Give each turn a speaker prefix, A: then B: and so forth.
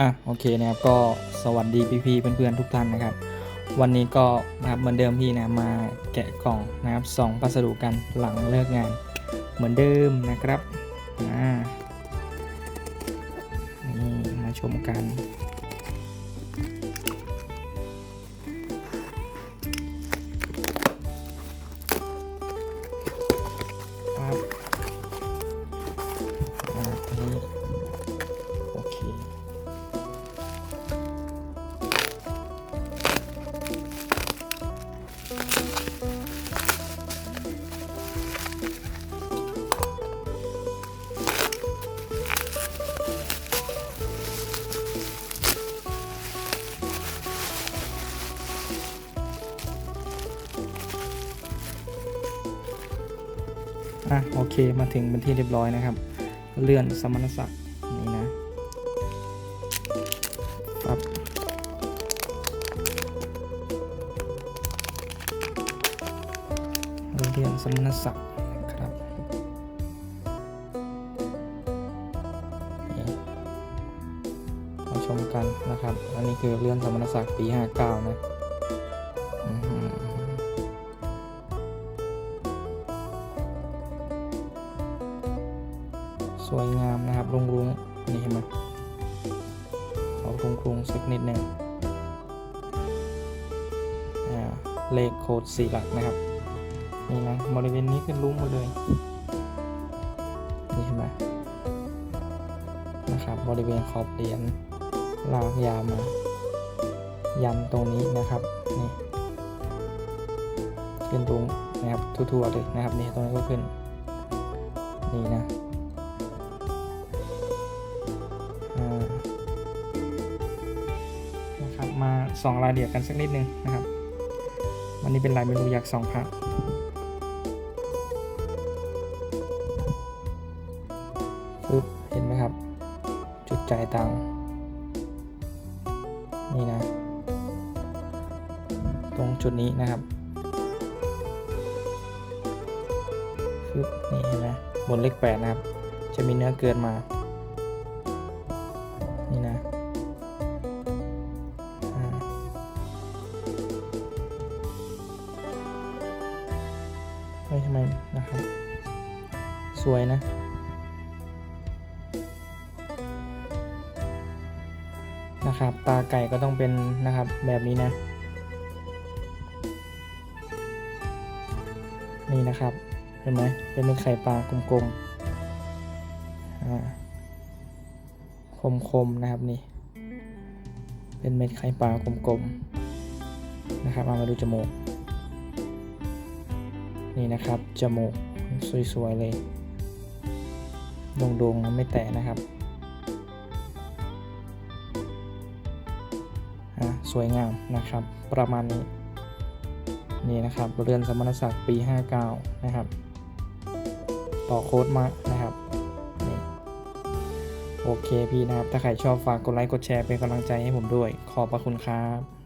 A: อะโอเคนะครับก็สวัสดีพี่ๆเพื่อนๆทุกท่านนะครับ วันนี้ก็นะครับเหมือนเดิมพี่นะมาแกะกล่องนะครับสองพัสดุกันหลังเลิกงาน เหมือนเดิมนะครับอ่านี่มาชมกัน อะโอเคมาถึงเป็นที่เรียบร้อยนะครับ เลื่อนสมณศักดิ์นี่นะปั๊บเลื่อนสมณศักดิ์นะครับมาชมกันนะครับ อันนี้คือเลื่อนสมณศักดิ์ปี 59 นะ สวยงามนะครับรุงรุงนี่เห็นไหมเอารุงรุงสักนิดหนึ่งอ่าเลขโคดสี่หลักนะครับนี่นะบริเวณนี้คือลุ้งหมดเลยนี่เห็นไหมนะครับบริเวณขอบเหรียญลากยาวมายันตรงนี้นะครับนี่ขึ้นรุ้งนะครับทั่วๆเลยนะครับนี่ตรงนี้ก็ขึ้นนี่นะ มาส่องรายละเอียดกันสักนิดนึงนะครับ วันนี้เป็นลายเมนูอยากส่องพระปึ๊บเห็นไหมครับ จุดจ่ายตังค์นี่นะ ตรงจุดนี้นะครับปึ๊บนี่เห็นไหมบนเลขแปดนะครับ จะมีเนื้อเกินมา นี่นะ ทำไมนะครับ สวยนะ นะครับ ตาไก่ก็ต้องเป็นนะครับแบบนี้นะ นี่นะครับ เห็นไหมเป็นเป็นไข่ปลากลมๆอ่าคมๆนะครับนี่ เป็นเม็ดไข่ปลากลมๆนะครับ เอามาดูจมูก นี่นะครับ จมูกสวย ๆ เลยโด่งๆนไม่แตะนะครับสวยงามนะครับ ประมาณนี้ นี่นะครับ เรือนสมณศักดิ์ปี 59 นะครับ ต่อโค้ดมานะครับนี่โอเคพี่นะครับ ถ้าใครชอบฝากกดไลค์กดแชร์เป็นกำลังใจให้ผมด้วย ขอบพระคุณครับ